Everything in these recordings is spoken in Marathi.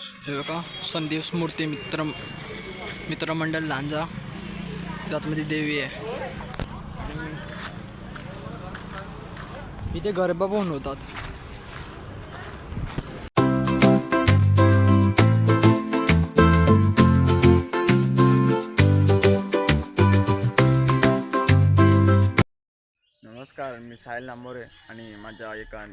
हे बघा संदीप स्मूर्ती मित्र मित्रमंडळ लांजा. त्यातमध्ये देवी आहे. इथे गरबा पण होतात. नमस्कार मी साहिल नांबोरे आणि माझ्या एका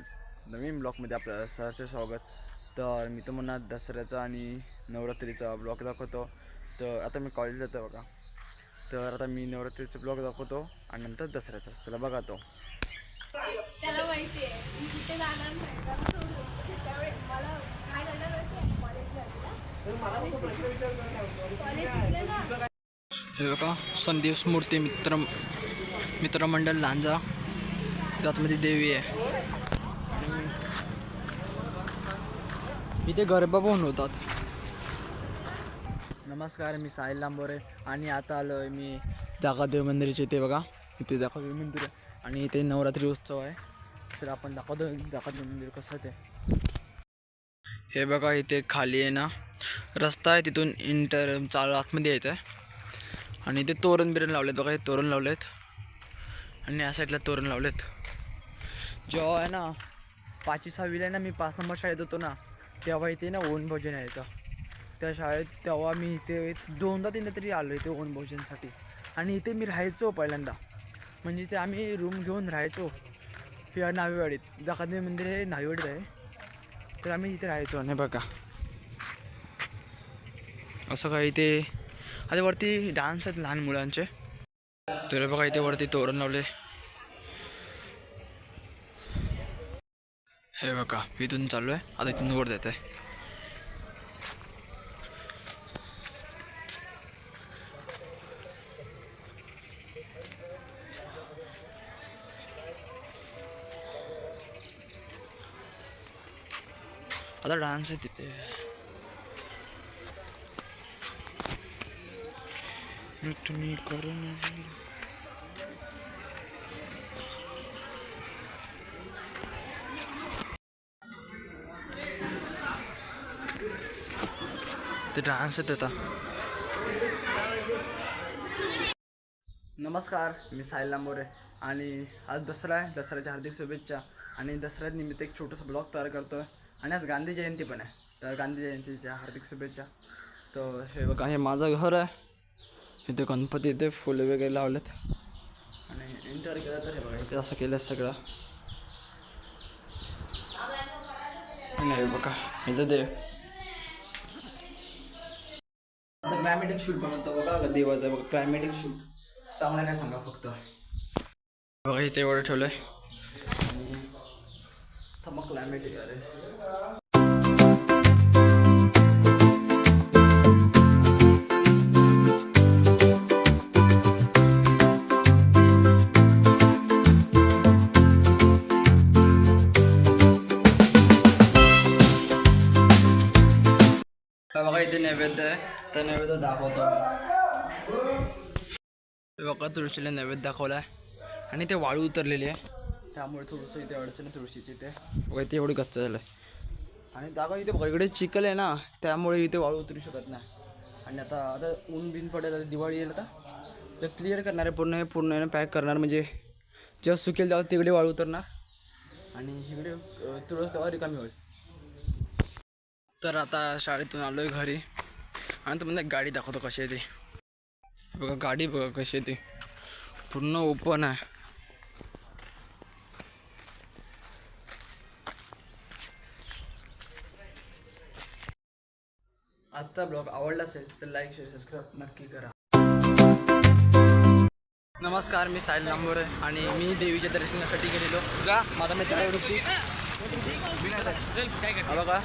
नवीन ब्लॉगमध्ये आपलं सहर्ष स्वागत. तर मी तुम्हाला दसऱ्याचा आणि नवरात्रीचा ब्लॉग दाखवतो. तर आता मी कॉलेज जातो बघा. तर आता मी नवरात्रीचा ब्लॉग दाखवतो आणि नंतर दसऱ्याचा. चला बघा तो. त्याला माहिती आहे मी कुठे जाणार नाही. त्याला सोडून. त्यावेळी मला काय करणार माहिती कॉलेज शिकले ना हे बघा संदीप मित्र मित्रमंडळ लांजा. त्यातमध्ये देवी आहे. इथे गरबा पण होतात नमस्कार मी साहिल लांबोरे आणि आता आलो आहे मी जागादेव मंदिराच्या इथे बघा. इथे जागादेव मंदिर आहे आणि इथे नवरात्री उत्सव आहे. तर आपण दाखवतो जागादेव मंदिर कसं आहे ते. हे बघा इथे खाली आहे ना रस्ता आहे तिथून इंटर चाल आतमध्ये यायचं आहे. आणि इथे तोरण बिरण लावलेत बघा हे तोरण लावलेत. आणि या साईडला तोरण लावलेत. जेव्हा आहे ना पाचवी सहावीला आहे ना मी पाच नंबर शाळेत होतो ना तेव्हा इथे ना ओन भोजन यायचं. त्या शाळेत तेव्हा मी इथे दोनदा तीनदा तरी आलो इथे ओन भोजनसाठी. आणि इथे मी राहायचो पहिल्यांदा. म्हणजे इथे आम्ही रूम घेऊन राहायचो किंवा नावेवाडीत. जकादेवी मंदिर हे नावेवाडीत आहे. तर आम्ही इथे राहायचो. आणि बघा. असं काय इथे आता वरती डान्स आहेत लहान मुलांचे. तर बघा इथे वरती तोरण लावले. हे बघा इथून चालू आहे आता इथून वर जायचं आहे आता डान्स आहे तिथे. तुम्ही करू ते डान्स आहेत आता नमस्कार मी साहिल लांबोरे आणि आज दसरा आहे. दसऱ्याच्या हार्दिक शुभेच्छा आणि दसऱ्या निमित्त एक छोटंसं ब्लॉग तयार करतो आहे आणि आज गांधी जयंती पण आहे. तर गांधी जयंतीच्या हार्दिक शुभेच्छा. तर हे बघा हे माझं घर आहे. इथे गणपती इथे फुले वगैरे लावलेत. आणि एन्जॉय केलं तर हे बघा इथे असं केलं सगळं. आणि हे बघा इथं देव असं क्लायमॅटिक शूट बनवतो बघा का देवाचं बघा क्लायमॅटिक शूट चांगलं काय सांगा फक्त? बघा इथे एवढं ठेवलं आहे थांबा क्लायमॅटिक अरे बघा इथे नैवेद्य आहे. तर नैवेद्य दाखवतो. बघा तुळशीला नैवेद्य दाखवला आहे आणि ते वाळू उतरलेली आहे. त्यामुळे थोडंसं इथे अडचण आहे तुळशीची इथे. बघा इथे एवढी गच्च झालं आहे आणि जागा इथे बघा चिकल चिखल आहे ना त्यामुळे इथे वाळू उतरू शकत नाही. आणि आता आता ऊन बिन पडेल आता दिवाळी येईल आता. तर क्लिअर करणार आहे पूर्ण हे पूर्ण पॅक करणार. म्हणजे जेव्हा सुकेल तेव्हा तिकडे वाळू उतरणार. आणि इकडे तुळस तेव्हा रिकामी होईल. तर आता शाळेतून आलो आहे घरी. आणि तुम्हाला एक गाडी दाखवतो कशी आहे ती. बघा गाडी बघा कशी आहे ती. पूर्ण ओपन आहे. आजचा ब्लॉग आवडला असेल तर लाईक शेअर सबस्क्राईब नक्की करा. नमस्कार मी साहिल लांबोरे आणि मी देवीच्या दर्शनासाठी गेलेलो. जा माझा मित्र आहे वृत्ती बघा.